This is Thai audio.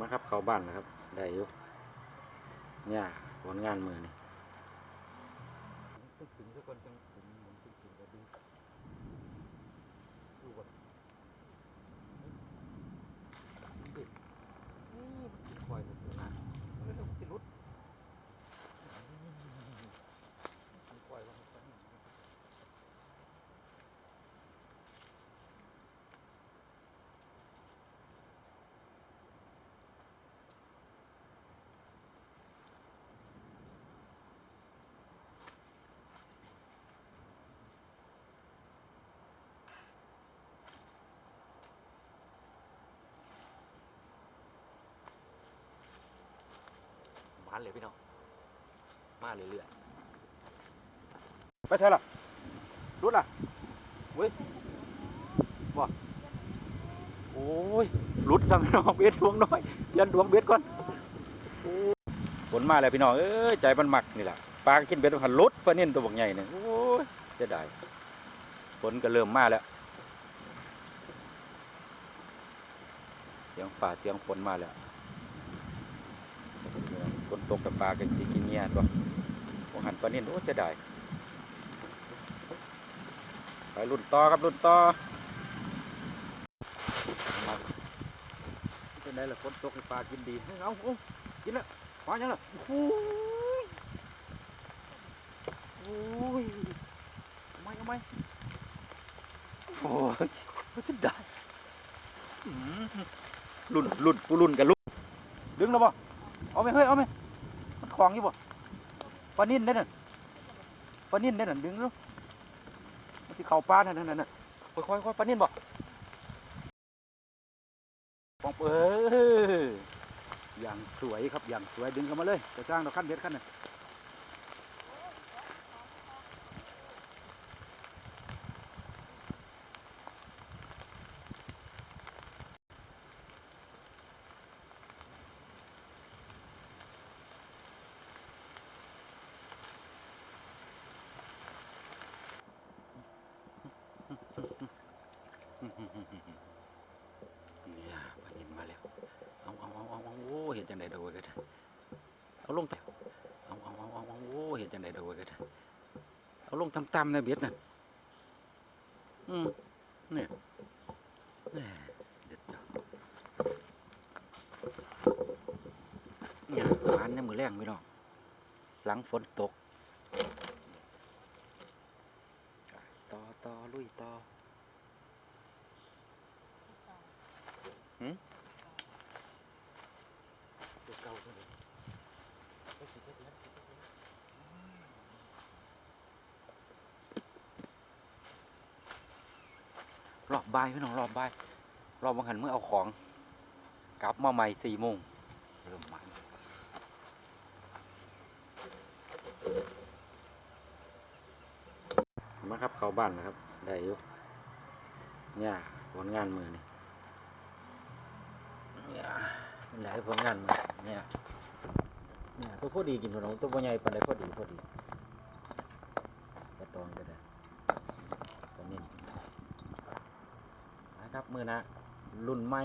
มาครับเข้าบ้านนะครับ ได้อยู่เนี่ยผลงานมือนี่ ตึกถึงสักคนจังผมเหมือนตึกถึงก็ดูดูก่อนนี่นี่มันควายผมเลยนะมันก็ต้องติดรถมันควายว่ามันไปไหน มา เลยพี่น้องมาเรื่อยไปใช่ล่ะรุดล่ะเว้ยบ่โอ้ยรุดซ้ำพี่น้องเบ็ดดวงน้อยยันดวงเบ็ดก่อนโอ้ยฝนมาแล้วพี่น้องเอ้ยใจมันหมักนี่แหละปลากินเบ็ดหันรุดปลานิ่นตัวบักใหญ่เนี่ยโอ้ยจะได้ฝนก็เริ่มมาแล้วเสียงฝ่าเสียงฝนมาแล้ว ตกกับปลากันสิกินเงียตัวพวกหันปลานิ่นโอ้จะได้ไปรุ่นต่อครับรุ่นต่อเป็นไงล่ะฝนตกให้ปลากินดีเอาเอากินแล้วปลายังล่ะโอ้ยโอ้ยทำไมทำไมโอ้ยมันจะได้รุ่นรุ่นกูรุ่นกันรุ่นดึงแล้วบ่เอาไหมเฮ้ยเอาไหม มันคลองอยู่บ่ปลานิ่นได้น่ะปลานิ่นได้น่ะดึงลูกมันสิเข่าป้านั่นนั่นนั่นค่อยค่อยค่อยปลานิ่นบ่ปองเอออย่างสวยครับอย่างสวยดึงเข้ามาเลยจะจ้างเราขั้นเด็ดขั้นน่ะเนี่ยปลานิ่นมาแล้วเอาเอาเอาเอาเอาโอ้เห็นจังไดเด้อเว้ยกัน เอาลงตเอาเอาเอาเอาโอ้เห็นจังไดเด้อเว้ยกันเอาลงต่ำๆนะเบ็ดน่ะอืมเนี่ยเนี่ยเด็ดจ้ะเนี่ยร้านในมือแรงพี่น้องหลังฝนตกต่อต่อลุยต่อตัวเก่าเลย รอบบ่ายพี่น้องรอบบ่ายรอบบังหันเมื่อเอาของ กลับมาใหม่สี่โมงเริ่มมันมาครับเข้าบ้านนะครับ ได้ยู่เนี่ยผลงานมือนี่เนี่ยมันได้ผลงานมือเนี่ยเนี่ยตัวพอดีกินพี่น้องตัวพ่ใหญ่ปานใดพอดีพอดีกระตองก็ได้ตัวนี้ นะ ครับมือนะรุ่นใหม่